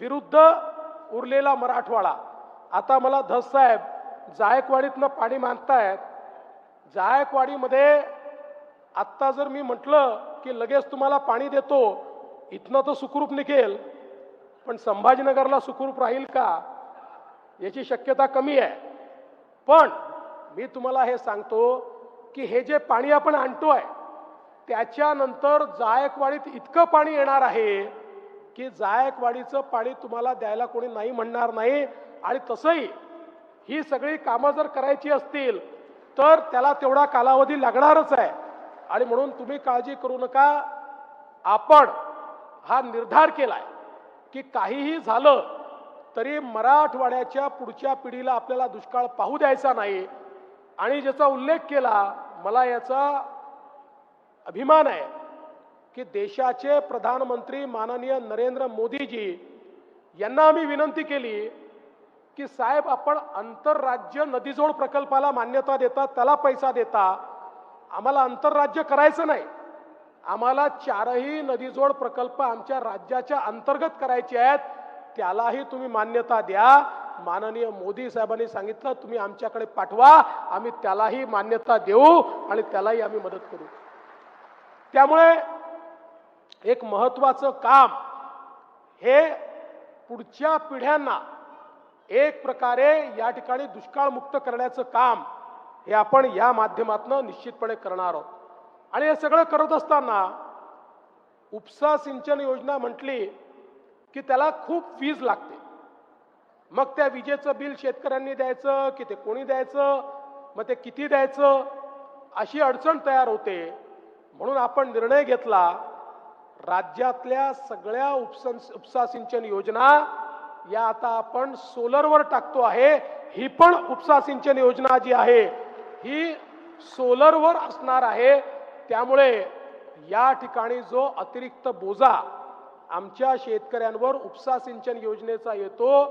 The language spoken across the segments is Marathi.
विरुद्ध उरलेला मराठवाडा. आता मला धस साहेब जायकवाडीतनं पाणी मागतायत. जायकवाडीमध्ये आत्ता जर मी म्हटलं की लगेच तुम्हाला पाणी देतो इथनं तर सुखरूप निघेल. पण संभाजीनगरला सुखरूप राहील का? याची शक्यता कमी आहे. पण मी तुम्हाला हे सांगतो की हे जे पाणी आपण आणतोय त्याच्यानंतर जायकवाडीत इतकं पाणी येणार आहे की जायकवाडीचं पाणी तुम्हाला द्यायला कोणी नाही म्हणणार नाही. आणि तसंही ही सगळी कामं जर करायची असतील तर त्याला तेवढा कालावधी लागणारच आहे. आणि म्हणून तुम्ही काळजी करू नका. आपण हा निर्धार केलाय की काहीही झालं तरी मराठवाड्याच्या पुढच्या पिढीला आपल्याला दुष्काळ पाहू द्यायचा नाही. आणि ज्याचा उल्लेख केला मला याचा अभिमान आहे. की देशाचे प्रधानमंत्री माननीय नरेंद्र मोदीजी यांना आम्ही विनंती केली की साहेब आपण आंतरराज्य नदीजोड प्रकल्पाला मान्यता देता त्याला पैसा देता आम्हाला आंतरराज्य करायचं नाही. आम्हाला चारही नदीजोड प्रकल्प आमच्या राज्याच्या अंतर्गत करायचे आहेत त्यालाही तुम्ही मान्यता द्या. माननीय मोदी साहेबांनी सांगितलं तुम्ही आमच्याकडे पाठवा आम्ही त्यालाही मान्यता देऊ आणि त्यालाही आम्ही मदत करू. त्यामुळे एक महत्वाचं काम हे पुढच्या पिढ्यांना एक प्रकारे या ठिकाणी दुष्काळमुक्त करण्याचं काम हे आपण या माध्यमातून निश्चितपणे करणार आहोत. आणि हे सगळं करत असताना उपसा सिंचन योजना म्हटली की त्याला खूप वीज लागते. मग त्या विजेचं बिल शेतकऱ्यांनी द्यायचं की ते कोणी द्यायचं मग ते किती द्यायचं अशी अडचण तयार होते. म्हणून आपण निर्णय घेतला राज्यातल्या सगळ्या उपसन उपसा सिंचन योजना या आता आपण सोलरवर टाकतो आहे. ही पण उपसा सिंचन योजना जी आहे ही सोलरवर असणार आहे. त्यामुळे या ठिकाणी जो अतिरिक्त बोजा आमच्या शेतकऱ्यांवर उपसा सिंचन योजनेचा येतो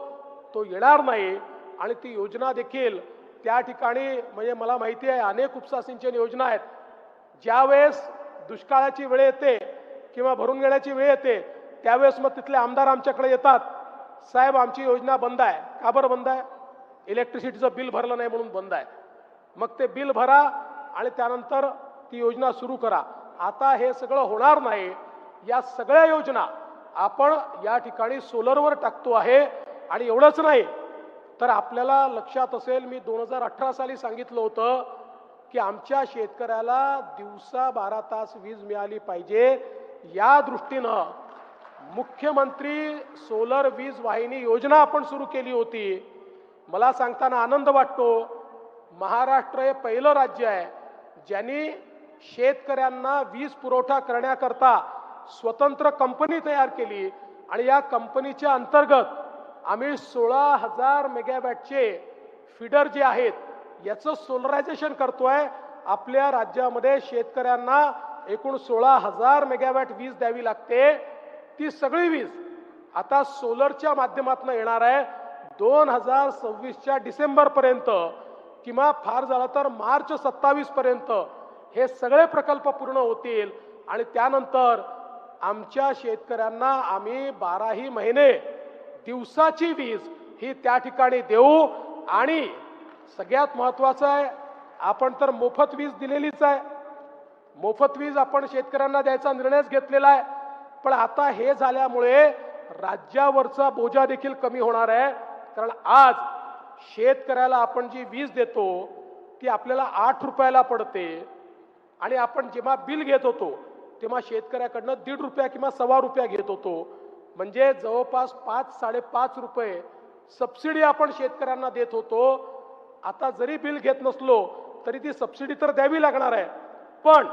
तो येणार नाही. आणि ती योजना देखील त्या ठिकाणी म्हणजे मला माहिती आहे अनेक उपसा सिंचन योजना आहेत. ज्यावेळेस दुष्काळाची वेळ येते किंवा भरून घेण्याची वेळ येते त्यावेळेस मग तिथले आमदार आमच्याकडे येतात. साहेब आमची योजना बंद आहे. का बरं बंद आहे? इलेक्ट्रिसिटीचं बिल भरलं नाही म्हणून बंद आहे. मग ते बिल भरा आणि त्यानंतर ती योजना सुरू करा. आता हे सगळं होणार नाही. या सगळ्या योजना आपण या ठिकाणी सोलरवर टाकतो आहे आणि एवढंच नाही. तर आपल्याला लक्षात असेल मी दोन हजार अठरा साली सांगितलं होतं की आमच्या शेतकऱ्याला दिवसा बारा तास वीज मिळाली पाहिजे. या दृष्टीनं मुख्यमंत्री सोलर वीज वाहिनी योजना आपण सुरू केली होती. मला सांगताना आनंद वाटतो. महाराष्ट्र हे पहिलं राज्य आहे ज्यांनी शेतकऱ्यांना वीज पुरवठा करण्याकरता स्वतंत्र कंपनी तयार केली आणि या कंपनीच्या अंतर्गत आम्ही सोळा हजार मेगावॅटचे फिडर जे आहेत याचं सोलरायझेशन करतोय. आपल्या राज्यामध्ये शेतकऱ्यांना एकूण सोळा हजार मेगावॅट वीज द्यावी लागते. ती सगळी वीज आता सोलरच्या माध्यमातून येणार आहे. दोन हजार सव्वीसच्या डिसेंबरपर्यंत किंवा फार झालं तर मार्च सत्तावीसपर्यंत हे सगळे प्रकल्प पूर्ण होतील. आणि त्यानंतर आमच्या शेतकऱ्यांना आम्ही बाराही महिने दिवसाची वीज ही त्या ठिकाणी देऊ. आणि सगळ्यात महत्त्वाचं आहे आपण तर मोफत वीज दिलेलीच आहे. मोफत वीज आपण शेतकऱ्यांना द्यायचा निर्णयच घेतलेला आहे. पण आता हे झाल्यामुळे राज्यावरचा बोजा देखील कमी होणार आहे. कारण आज शेतकऱ्याला आपण जी वीज देतो ती आपल्याला आठ रुपयाला पडते. आणि आपण जेव्हा बिल घेत होतो तेव्हा शेतकऱ्याकडनं दीड रुपया किंवा सव्वा रुपया घेत होतो. म्हणजे जवळपास पाच साडेपाच रुपये सबसिडी आपण शेतकऱ्यांना देत होतो. आता जरी बिल घेत नसलो तरी ती सबसिडी तर द्यावी लागणार आहे. पण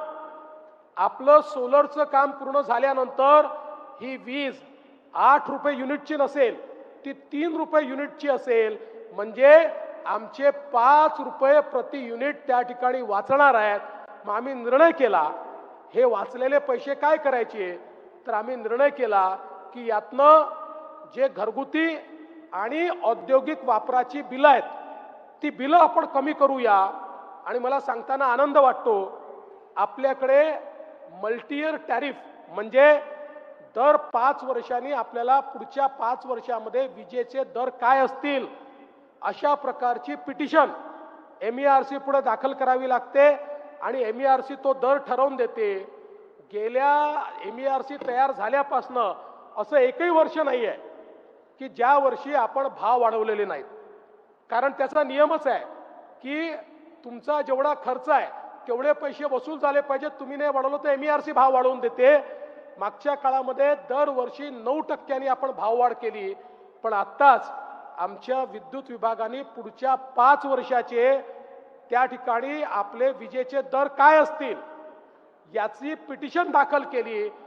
आपलं सोलरचं काम पूर्ण झाल्यानंतर ही वीज आठ रुपये युनिटची नसेल ती तीन रुपये युनिटची असेल म्हणजे आमचे पाच रुपये प्रति युनिट त्या ठिकाणी वाचणार आहेत. मग आम्ही निर्णय केला हे वाचलेले पैसे काय करायचे? तर आम्ही निर्णय केला की यातनं जे घरगुती आणि औद्योगिक वापराची बिलं आहेत ती बिलं आपण कमी करूया. आणि मला सांगताना आनंद वाटतो आपल्याकडे मल्टीयर टॅरिफ म्हणजे दर पाच वर्षांनी आपल्याला पुढच्या पाच वर्षामध्ये विजेचे दर काय असतील अशा प्रकारची petition M E R C पुढे दाखल करावी लागते आणि एम ई आर सी तो दर ठरवून देते. गेल्या एम ई आर सी तयार झाल्यापासनं असं एकही वर्ष नाही आहे की ज्या वर्षी आपण भाव वाढवलेले नाहीत. कारण त्याचा नियमच आहे की तुमचा जेवढा खर्च आहे तेवढे पैसे वसूल झाले पाहिजेत तुम्ही नाही वाढवलं तर एम आर सी भाव वाढवून देते. मागच्या काळामध्ये दरवर्षी नऊ टक्क्यांनी आपण भाववाढ केली. पण आत्ताच आमच्या विद्युत विभागाने पुढच्या पाच वर्षाचे त्या ठिकाणी आपले विजेचे दर काय असतील याची पिटिशन दाखल केली.